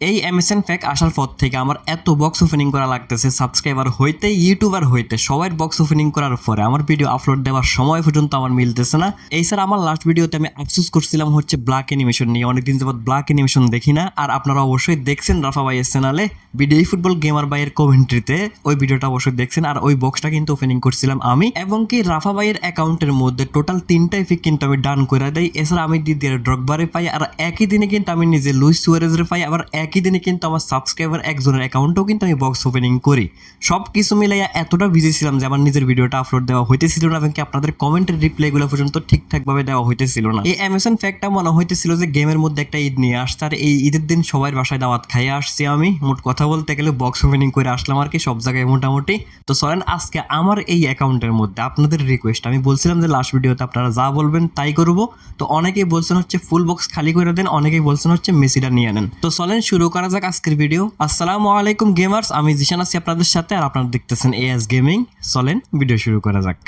এই এমএসএন ফ্যাক আসার পর থেকে আমার এত বক্স ওপেনিং করা লাগতেছে সাবস্ক্রাইবার হইতে ইউটিউবার হইতে, সবাই বক্স ওপেনিং করার পরে আমার ভিডিও আপলোড দেওয়ার সময় পর্যন্ত আমার মিলতেছে না। এই স্যার আমার লাস্ট ভিডিওতে আমি আফসোস করছিলাম হচ্ছে ব্ল্যাক অ্যানিমেশন নিয়ে, অনেকদিন যাবত ব্ল্যাক অ্যানিমেশন দেখি না। আর আপনারা অবশ্যই দেখছেন রাফা ভাইয়ের চ্যানেলে বিডিআই ফুটবল গেমার ভাইয়ের কমেন্ট্রিতে ওই ভিডিওটা অবশ্যই দেখছেন। আর ওই বক্সটা কিন্তু ওপেনিং করছিলাম আমি। এবং কি রাফা ভাইয়ের অ্যাকাউন্টের মধ্যে টোটাল তিনটা ফিক কিন্তু আমি ডান করে দেই। এছাড়া আমি দিদির ড্রগবারে পাই, আর একই দিনে কিন্তু আমি নিজে লুইস সুয়ারেজের পাই, আবার একই দিনে কিন্তু আমার সাবস্ক্রাইবার একজনের অ্যাকাউন্টেও কিন্তু আমি বক্স ওপেনিং করি। সব কিছু মিলাইয়া এতটা বিজি ছিলাম যে আমার নিজের ভিডিওটা আপলোড দেওয়া হইতেছিল না এবং কি আপনাদের কমেন্টের রিপ্লাইগুলো পর্যন্ত ঠিকঠাকভাবে দেওয়া হইতেছিল না। এই অ্যামাজন ফ্যাক্টটা মনে হইতেছিল যে গেমের মধ্যে একটা ঈদ নিয়ে আসছে আর এই ঈদের দিন সবার বাসায় দাওয়াত খাইয়ে আসছি আমি। মোট কথা বলতে গেলে বক্স ওপেনিং করে আসলাম আর কি সব জায়গায় মোটামুটি। তো চলেন আজকে আমার এই অ্যাকাউন্টের মধ্যে আপনাদের রিকোয়েস্ট আমি বলছিলাম যে লাস্ট ভিডিওতে আপনারা যা বলবেন তাই করব। তো অনেকেই বলছেন হচ্ছে ফুল বক্স খালি করে দেন, অনেকেই বলছেন হচ্ছে মেসিটা নিয়ে নেন। তো চলেন শুরু করা যাক আজকের ভিডিও আসসালামু আলাইকুম গেমার্স আমি জিশান আছি আপনাদের সাথে আর আপনারা দেখতেছেন এএস গেমিং চলেন ভিডিও শুরু করা যাক।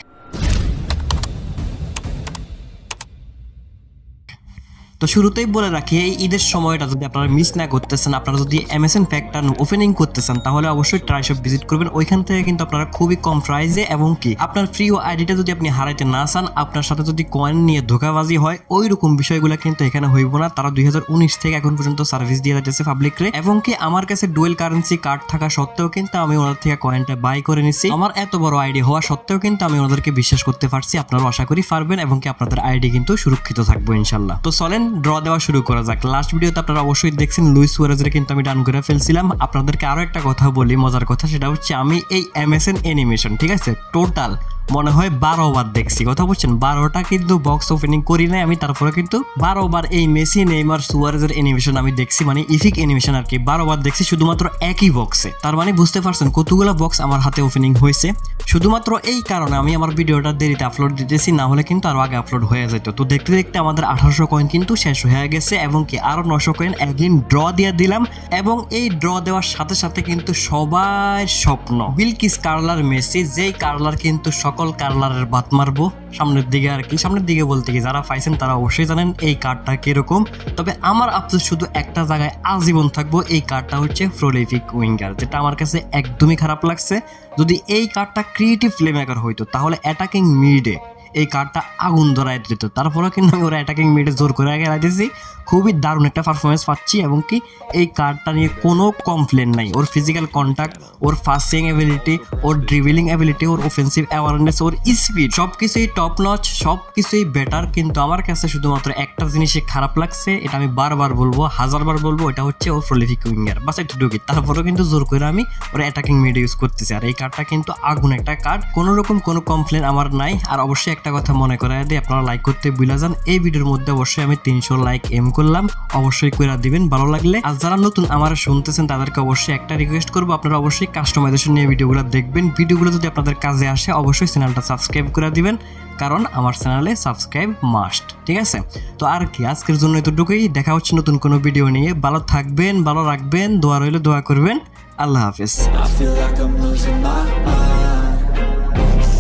তো শুরুতেই বলে রাখি, এই ঈদের সময়টা যদি আপনারা মিস না করতেছেন, আপনারা যদি এমএসএন ফ্যাক্টর ওপেনিং করতেছেন, তাহলে অবশ্যই ট্রাই শপ ভিজিট করবেন। ওইখান থেকে কিন্তু আপনারা খুবই কম প্রাইসে এবং কি, আপনার ফ্রি ও আইডিটা যদি আপনি হারাইতে না চান, আপনার সাথে যদি কয়েন নিয়ে ধোকাবাজি হয় ওই রকম বিষয়গুলো কিন্তু এখানে হইব না। তারা দুই হাজার উনিশ থেকে এখন পর্যন্ত সার্ভিস দিয়ে যাচ্ছে পাবলিক রে। এবং কি, আমার কাছে ডুয়েল কারেন্সি কার্ড থাকা সত্ত্বেও কিন্তু আমি ওনার থেকে কয়েনটা বাই করে নিছি। আমার এত বড় আইডি হওয়া সত্ত্বেও কিন্তু আমি ওনাদেরকে বিশ্বাস করতে পারছি আপনারা আশা করি পারবেন এবং কি আপনাদের আইডি কিন্তু সুরক্ষিত থাকব ইনশাল্লাহ তো চলেন ড্র দেওয়া শুরু করা যাক। লাস্ট ভিডিওতে আপনারা অবশ্যই দেখছেন লুইস সুয়ারেজের কিন্তু আমি ডান করে ফেলছিলাম। আপনাদেরকে আরও একটা কথা বলি, মজার কথা, সেটা হচ্ছে আমি এই এমএসএন অ্যানিমেশন ঠিক আছে? টোটাল মনে হয় বারো বার দেখছি। কথা বলছেন, বারোটা কিন্তু বক্স ওপেনিং করি নাই আমি, তারপরে কিন্তু বারো বার এই মেসি, নেইমার, সুয়ারেজের অ্যানিমেশন আমি দেখছি মানে ইফিক অ্যানিমেশন আর কি। বারো বার দেখছি শুধুমাত্র একই বক্সে তার মানে বুঝতে পারছেন কতগুলো বক্স আমার হাতে ওপেনিং হয়েছে। শুধুমাত্র এই কারণে আমি আমার ভিডিওটা দেরিতে আপলোড দিতেছি, না হলে কিন্তু আরও আগে আপলোড হয়ে যেত। তো দেখতে দেখতে আমাদের আঠারোশো কয়েন কিন্তু শেষ হয়ে গেছে এবং কি আরও নশো কয়েন একদিন ড্র দিয়ে দিলাম এবং এই ড্র দেওয়ার সাথে সাথে কিন্তু সবাই স্বপ্ন। বিলকিস কার্লার মেসি যেই কার্লার কিন্তু সকল কার্লারের বাত মারবো। সামনের দিকে আর কি। সামনের দিকে বলতে কি, যারা পাইছেন তারা অবশ্যই জানেন এই কার্ডটা কীরকম। তবে আমার আফসোস শুধু একটা জায়গায় আজীবন থাকব, এই কার্ডটা হচ্ছে ফ্রোলিফিক উইঙ্গার যেটা আমার কাছে একদমই খারাপ লাগছে। যদি এই কার্ডটা ক্রিয়েটিভ ফ্লেমেকার হইতো, তাহলে অ্যাটাকিং মিডে এই কার্ডটা আগুন ধরাই দিত। তারপরেও কিন্তু আমি ওরা অ্যাটাকিং মিডে জোর করে আগে দিয়েছি। খুবই দারুণ একটা পারফরমেন্স পাচ্ছি এবং কি এই কার্ডটা নিয়ে কোনো কমপ্লেন নাই। ওর ফিজিক্যাল কন্ট্যাক্ট ওর ফাস্টিং অ্যাবিলিটি ওর ড্রিভিলিং অ্যাবিলিটি ওর অফেন্সিভ অ্যাওয়ারনেস ওর স্পিড সব কিছুই টপ নচ সব কিছুই বেটার কিন্তু আমার কাছে শুধুমাত্র একটা জিনিসই খারাপ লাগছে, এটা আমি বারবার বলব, হাজারবার বলব, এটা হচ্ছে ওর প্রলিফিক উইঙ্গার বাস, একটু ঢুকি। তারপরেও কিন্তু জোর করে আমি ওর অ্যাটাকিং মিড ইউজ করতেছি। আর এই কার্ডটা কিন্তু আগুন একটা কার্ড কোনো রকম কোনো কমপ্লেন আমার নাই। আর অবশ্যই একটা কথা মনে করাই দিই, আপনারা লাইক করতে ভুলে যান। এই ভিডিওর মধ্যে অবশ্যই আমি তিনশো লাইক এম করলাম। অবশ্যই করে দিবেন, ভালো লাগলে। আর যারা নতুন আমার শুনতেছেন, তাদেরকে অবশ্যই একটা রিকোয়েস্ট করব। আপনারা অবশ্যই কাস্টমাইজেশন নিয়ে ভিডিওগুলো দেখবেন। ভিডিওগুলো যদি আপনাদের কাজে আসে, অবশ্যই চ্যানেলটা সাবস্ক্রাইব করে দিবেন। কারণ আমার চ্যানেলে সাবস্ক্রাইব মাস্ট ঠিক আছে? তো আর কি, আজকের জন্য এতটুকুই। দেখা হচ্ছে নতুন কোনো ভিডিও নিয়ে। ভালো থাকবেন, ভালো রাখবেন, দোয়া রইলে, দোয়া করবেন। আল্লাহ হাফিজ।